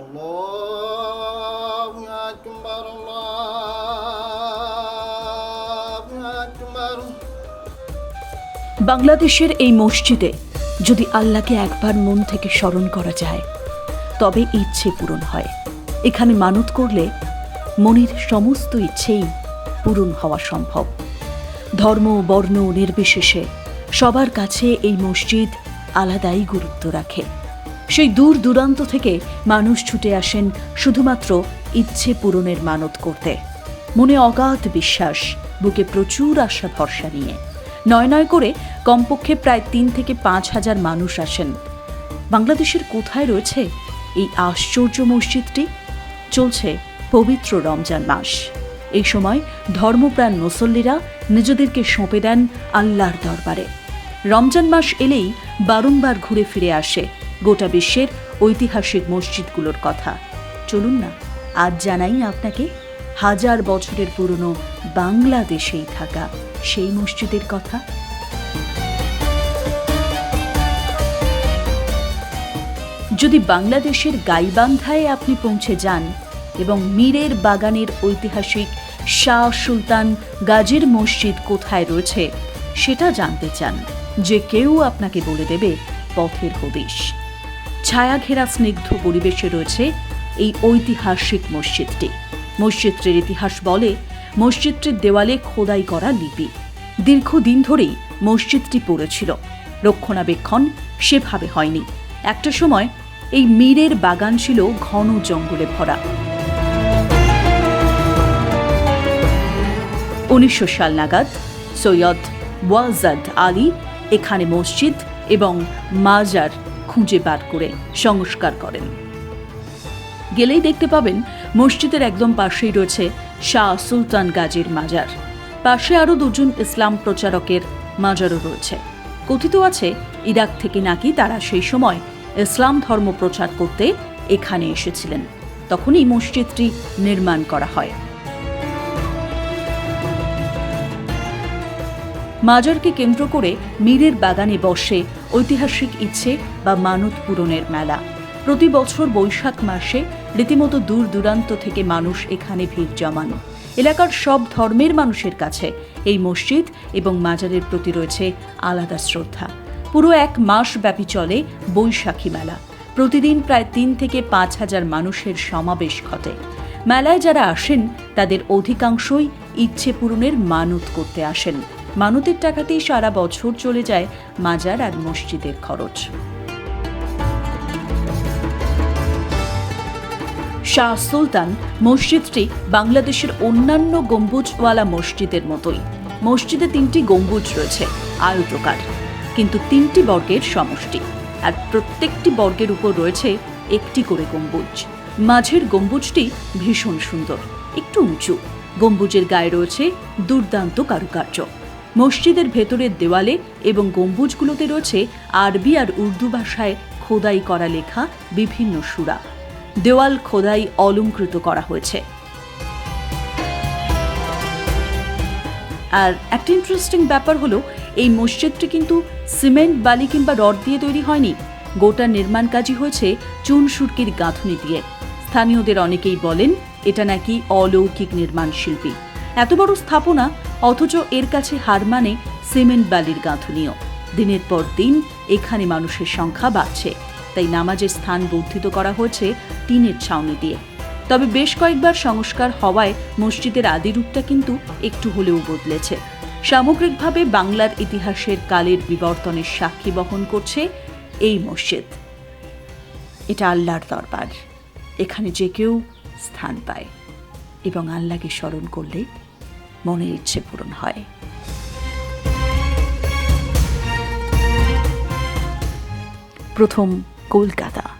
الله أكبر الله أكبر বাংলাদেশের এই মসজিদে যদি আল্লাহকে একবার মন থেকে স্মরণ করা যায় তবে ইচ্ছে পূরণ হয় এখানে মানত করলে মনের সমস্ত ইচ্ছেই পূরণ হওয়া সম্ভব ধর্ম বর্ণ নির্বিশেষে সবার কাছে এই মসজিদ আলাদাই গুরুত্ব রাখে সেই দূর দূরান্ত থেকে মানুষ ছুটে আসেন শুধুমাত্র ইচ্ছে পূরণের মানত করতে। মনে অগাধ বিশ্বাস, বুকে প্রচুর আশা ভরসা নিয়ে। নয় নয় করে কমপক্ষে প্রায় তিন থেকে পাঁচ হাজার মানুষ আসেন। বাংলাদেশের কোথায় রয়েছে এই আশ্চর্য মসজিদটি? চলছে পবিত্র রমজান মাস। এই সময় ধর্মপ্রাণ মুসল্লিরা নিজেদেরকে সঁপে দেন আল্লাহর দরবারে। রমজান মাস এলেই বারংবার ঘুরে ফিরে আসে গোটা বিশ্বের ঐতিহাসিক মসজিদগুলোর কথা। চলুন না, আজ জানাই আপনাকে, হাজার বছরের পুরনো বাংলাদেশেই থাকা সেই মসজিদের কথা। যদি বাংলাদেশের গাইবান্ধায় আপনি পৌঁছে যান এবং মীরের বাগানের ঐতিহাসিক শাহ সুলতান গাজীর মসজিদ কোথায় রয়েছে, সেটা জানতে চান, যে কেউ আপনাকে বলে দেবে পথের হদিশ। ছায়া ঘেরা স্নিগ্ধ পরিবেশে রয়েছে এই ঐতিহাসিক মসজিদটি। মসজিদটির ইতিহাস বলে মসজিদটির দেওয়ালে খোদাই করা লিপি। দীর্ঘদিন ধরেই মসজিদটি পড়েছিল। রক্ষণাবেক্ষণ সেভাবে হয়নি। একটা সময় এই মীরের বাগান ছিল ঘন জঙ্গলে ভরা। উনিশশো সাল নাগাদ সৈয়দ ওয়াজাদ আলী এখানে মসজিদ এবং মাজার খুঁজে বার করে সংস্কার করেন। গেলেই দেখতে পাবেন মসজিদের একদম পাশেই রয়েছে শাহ সুলতান গাজীর মাজার। পাশে আরও দুজন ইসলাম প্রচারকের মাজারও রয়েছে। কথিত আছে, ইরাক থেকে নাকি তারা সেই সময় ইসলাম ধর্ম প্রচার করতে এখানে এসেছিলেন। তখনই মসজিদটি নির্মাণ করা হয়। মাজারকে কেন্দ্র করে মীরের বাগানে বসে ঐতিহাসিক ইচ্ছে বা মানত পূরণের মেলা। প্রতি বছর বৈশাখ মাসে রীতিমতো দূর দূরান্ত থেকে মানুষ এখানে ভিড় জমান। এলাকার সব ধর্মের মানুষের কাছে এই মসজিদ এবং মাজারের প্রতি রয়েছে আলাদা শ্রদ্ধা। পুরো এক মাস ব্যাপী চলে বৈশাখী মেলা। প্রতিদিন প্রায় তিন থেকে পাঁচ হাজার মানুষের সমাবেশ ঘটে। মেলায় যারা আসেন, তাদের অধিকাংশই ইচ্ছে পূরণের মানত করতে আসেন। মানতের টাকাতেই সারা বছর চলে যায় মাজার আর মসজিদের খরচ। শাহ সুলতান মসজিদটি বাংলাদেশের অন্যান্য গম্বুজওয়ালা মসজিদের মতোই। মসজিদে তিনটি গম্বুজ রয়েছে, আয়তকার, কিন্তু তিনটি বর্গের সমষ্টি আর প্রত্যেকটি বর্গের উপর রয়েছে একটি করে গম্বুজ। মাঝের গম্বুজটি ভীষণ সুন্দর, একটু উঁচু। গম্বুজের গায়ে রয়েছে দুর্দান্ত কারুকার্য। মসজিদের ভেতরের দেওয়ালে এবং গম্বুজগুলোতে রয়েছে আরবি আর উর্দু ভাষায় খোদাই করা লেখা বিভিন্ন সুরা। দেওয়াল খোদাই অলঙ্কৃত করা হয়েছে। আর একটা ইন্টারেস্টিং ব্যাপার হলো, এই মসজিদটি কিন্তু সিমেন্ট, বালি কিংবা রড দিয়ে তৈরি হয়নি। গোটা নির্মাণ কাজই হয়েছে চুন, সুরকির গাঁথনি দিয়ে। স্থানীয়দের অনেকেই বলেন, এটা নাকি অলৌকিক নির্মাণ শিল্পী। এত বড় স্থাপনা, অথচ এর কাছে হার মানে সিমেন্ট বালির গাঁথনিও। দিনের পর দিন এখানে মানুষের সংখ্যা বাড়ছে। তাই নামাজের স্থান বর্ধিত করা হয়েছে টিনের ছাউনি দিয়ে। তবে বেশ কয়েকবার সংস্কার হওয়ায় মসজিদের আদি রূপটা কিন্তু একটু হলেও বদলেছে। সামগ্রিকভাবে বাংলার ইতিহাসের কালের বিবর্তনের সাক্ষী বহন করছে এই মসজিদ। এটা আল্লাহর দরবার। এখানে যে কেউ স্থান পায় এবং আল্লাহকে স্মরণ করলে মনের ইচ্ছে পূরণ হয়। প্রথম কলকাতা।